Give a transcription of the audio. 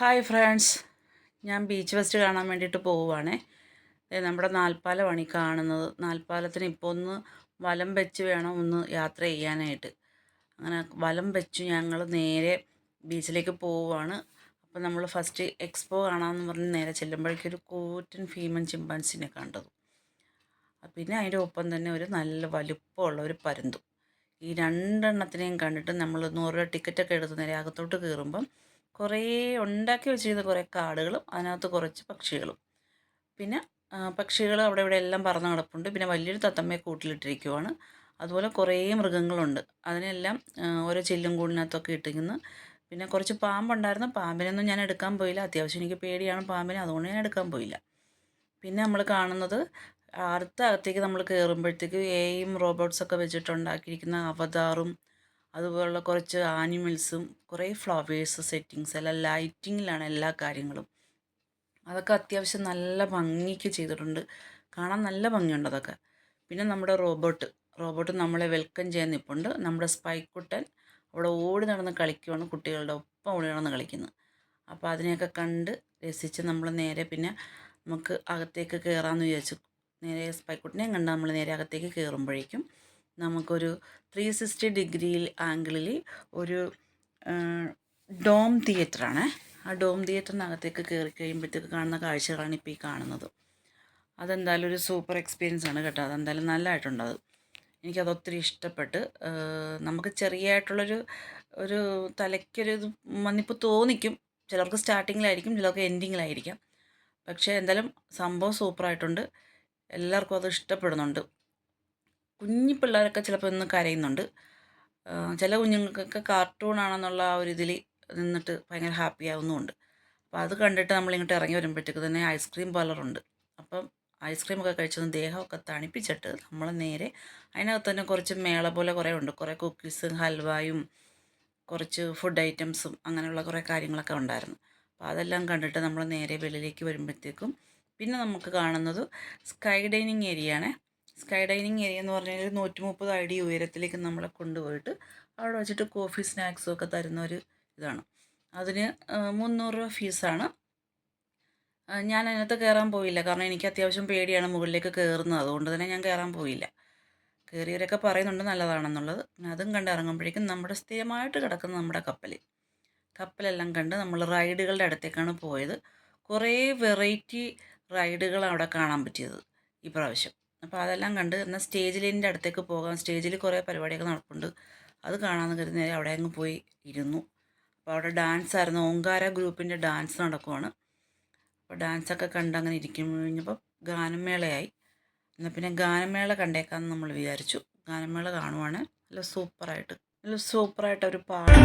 Hi friends ഞാൻ beach fest കാണാൻ വേണ്ടിയിട്ട് പോവുകയാണേ നമ്മുടെ നാൽപ്പാലമാണ് ഈ കാണുന്നത്. നാൽപ്പാലത്തിന് ഇപ്പോൾ ഒന്ന് വലം വെച്ച് വേണം ഒന്ന് യാത്ര ചെയ്യാനായിട്ട്. അങ്ങനെ വലം വെച്ച് ഞങ്ങൾ നേരെ ബീച്ചിലേക്ക് പോവുകയാണ് അപ്പോൾ നമ്മൾ ഫസ്റ്റ് എക്സ്പോ കാണാമെന്ന് പറഞ്ഞ് നേരെ ചെല്ലുമ്പോഴേക്കൊരു കൂറ്റൻ ഫീമൻ ചിമ്പാൻസിനെ കണ്ടത്. പിന്നെ അതിന്റെ ഒപ്പം തന്നെ ഒരു നല്ല വലുപ്പമുള്ള ഒരു പരുന്തും. ഈ രണ്ടെണ്ണത്തിനെയും കണ്ടിട്ട് നമ്മൾ നൂറ് രൂപ ടിക്കറ്റൊക്കെ എടുത്ത് നേരെ അകത്തോട്ട് കയറുമ്പം കുറേ ഉണ്ടാക്കി വെച്ചിരുന്ന കുറേ കാടുകളും അതിനകത്ത് കുറച്ച് പക്ഷികളും. പിന്നെ പക്ഷികൾ അവിടെ ഇവിടെ എല്ലാം പറന്ന് കിടപ്പുണ്ട്. പിന്നെ വലിയൊരു തത്തമ്മയെ കൂട്ടിലിട്ടിരിക്കുവാണ്. അതുപോലെ കുറേ മൃഗങ്ങളുണ്ട്. അതിനെല്ലാം ഓരോ ചില്ലും കൂടിനകത്തൊക്കെ ഇട്ടിരിക്കുന്നു. പിന്നെ കുറച്ച് പാമ്പുണ്ടായിരുന്നു. പാമ്പിനൊന്നും ഞാൻ എടുക്കാൻ പോയില്ല. അത്യാവശ്യം എനിക്ക് പേടിയാണ് പാമ്പിനെ. അതുകൊണ്ട് ഞാൻ എടുക്കാൻ പോയില്ല. പിന്നെ നമ്മൾ കാണുന്നത് അടുത്ത അകത്തേക്ക് നമ്മൾ കയറുമ്പോഴത്തേക്ക് എയും റോബോട്ട്സൊക്കെ വെച്ചിട്ടുണ്ടാക്കിയിരിക്കുന്ന അവതാറും അതുപോലുള്ള കുറച്ച് ആനിമൽസും കുറേ ഫ്ലവേഴ്സ് സെറ്റിങ്സ് എല്ലാം ലൈറ്റിങ്ങിലാണ് എല്ലാ കാര്യങ്ങളും. അതൊക്കെ അത്യാവശ്യം നല്ല ഭംഗിക്ക് ചെയ്തിട്ടുണ്ട്. കാണാൻ നല്ല ഭംഗിയുണ്ട് അതൊക്കെ. പിന്നെ നമ്മുടെ റോബോട്ട്. റോബോട്ട് നമ്മളെ വെൽക്കം ചെയ്യാൻ നിൽപ്പുണ്ട് നമ്മുടെ സ്പൈക്കുട്ടൻ അവിടെ ഓടി നടന്ന് കളിക്കുവാണ്. കുട്ടികളുടെ ഒപ്പം ഓടി നടന്ന് കളിക്കുന്നത്. അപ്പോൾ അതിനെയൊക്കെ കണ്ട് രസിച്ച് നമ്മൾ നേരെ പിന്നെ നമുക്ക് അകത്തേക്ക് കയറാമെന്ന് വിചാരിച്ചു. നേരെ സ്പൈക്കുട്ടിനെയും കണ്ട് നമ്മൾ നേരെ അകത്തേക്ക് കയറുമ്പോഴേക്കും നമുക്കൊരു ത്രീ സിക്സ്റ്റി ഡിഗ്രിയിൽ ആംഗിളിൽ ഒരു ഡോം തിയേറ്ററാണ്. ആ ഡോം തിയേറ്ററിനകത്തേക്ക് കയറി കഴിയുമ്പോഴത്തേക്ക് കാണുന്ന കാഴ്ചകളാണ് ഇപ്പോൾ ഈ കാണുന്നത്. അതെന്തായാലും ഒരു സൂപ്പർ എക്സ്പീരിയൻസ് ആണ് കേട്ടോ. അതെന്തായാലും നല്ലതായിട്ടുണ്ട് അത്. എനിക്കത് ഒത്തിരി ഇഷ്ടപ്പെട്ട് നമുക്ക് ചെറിയായിട്ടുള്ളൊരു ഒരു തലയ്ക്കൊരു ഇത് വന്നിപ്പോൾ തോന്നിക്കും. ചിലർക്ക് സ്റ്റാർട്ടിങ്ങിലായിരിക്കും ചിലർക്ക് എൻഡിങ്ങിലായിരിക്കാം പക്ഷേ എന്തായാലും സംഭവം സൂപ്പറായിട്ടുണ്ട്. എല്ലാവർക്കും അത് ഇഷ്ടപ്പെടുന്നുണ്ട്. കുഞ്ഞി പിള്ളേരൊക്കെ ചിലപ്പോൾ ഇന്ന് കരയുന്നുണ്ട്. ചില കുഞ്ഞുങ്ങൾക്കൊക്കെ കാർട്ടൂൺ ആണെന്നുള്ള ആ ഒരു ഇതിൽ നിന്നിട്ട് ഭയങ്കര ഹാപ്പി ആവുന്നുമുണ്ട്. അപ്പോൾ അത് കണ്ടിട്ട് നമ്മളിങ്ങോട്ട് ഇറങ്ങി വരുമ്പോഴത്തേക്ക് തന്നെ ഐസ്ക്രീം പാർലറുണ്ട് അപ്പം ഐസ്ക്രീമൊക്കെ കഴിച്ചൊന്ന് ദേഹമൊക്കെ തണുപ്പിച്ചിട്ട് നമ്മൾ നേരെ അതിനകത്ത് തന്നെ കുറച്ച് മേള പോലെ കുറേ ഉണ്ട്. കുറേ കുക്കീസും ഹൽവായും കുറച്ച് ഫുഡ് ഐറ്റംസും അങ്ങനെയുള്ള കുറേ കാര്യങ്ങളൊക്കെ ഉണ്ടായിരുന്നു. അപ്പോൾ അതെല്ലാം കണ്ടിട്ട് നമ്മൾ നേരെ വെളിയിലേക്ക് വരുമ്പോഴത്തേക്കും പിന്നെ നമുക്ക് കാണുന്നത് സ്കൈ ഡൈനിങ് ഏരിയ ആണ് സ്കൈ ഡൈനിങ് ഏരിയ എന്ന് പറഞ്ഞാൽ നൂറ്റി മുപ്പത് അടി ഉയരത്തിലേക്ക് നമ്മളെ കൊണ്ടുപോയിട്ട് അവിടെ വെച്ചിട്ട് കോഫി സ്നാക്സും ഒക്കെ തരുന്ന ഒരു ഇതാണ്. അതിന് മുന്നൂറ് രൂപ ഫീസാണ് ഞാൻ അതിനകത്ത് കയറാൻ പോയില്ല. കാരണം എനിക്ക് അത്യാവശ്യം പേടിയാണ് മുകളിലേക്ക് കയറുന്നത് അതുകൊണ്ട് തന്നെ ഞാൻ കയറാൻ പോയില്ല. കയറിയവരൊക്കെ പറയുന്നുണ്ട് നല്ലതാണെന്നുള്ളത്. അതും കണ്ട് ഇറങ്ങുമ്പോഴേക്കും നമ്മുടെ സ്ഥിരമായിട്ട് കിടക്കുന്ന നമ്മുടെ കപ്പൽ കപ്പലെല്ലാം കണ്ട് നമ്മൾ റൈഡുകളുടെ അടുത്തേക്കാണ് പോയത്. കുറേ വെറൈറ്റി റൈഡുകൾ അവിടെ കാണാൻ പറ്റിയത് ഈ പ്രാവശ്യം. അപ്പോൾ അതെല്ലാം കണ്ട് എന്നാൽ സ്റ്റേജിലിന്റെ അടുത്തേക്ക് പോകാം. സ്റ്റേജിൽ കുറേ പരിപാടിയൊക്കെ നടക്കുന്നുണ്ട് അത് കാണാമെന്ന് കരുതി നേരെ അവിടെ അങ്ങ് പോയി ഇരുന്നു. അപ്പോൾ അവിടെ ഡാൻസ് ആയിരുന്നു. ഓങ്കാര ഗ്രൂപ്പിന്റെ ഡാൻസ് നടക്കുവാണ്. അപ്പോൾ ഡാൻസൊക്കെ കണ്ട് അങ്ങനെ ഇരിക്കും. കഴിഞ്ഞപ്പോൾ ഗാനമേളയായി. എന്നാൽ പിന്നെ ഗാനമേള കണ്ടേക്കാന്ന് നമ്മൾ വിചാരിച്ചു. ഗാനമേള കാണുവാണ്. നല്ല സൂപ്പറായിട്ട്. നല്ല സൂപ്പറായിട്ട് ഒരു പാട്ട്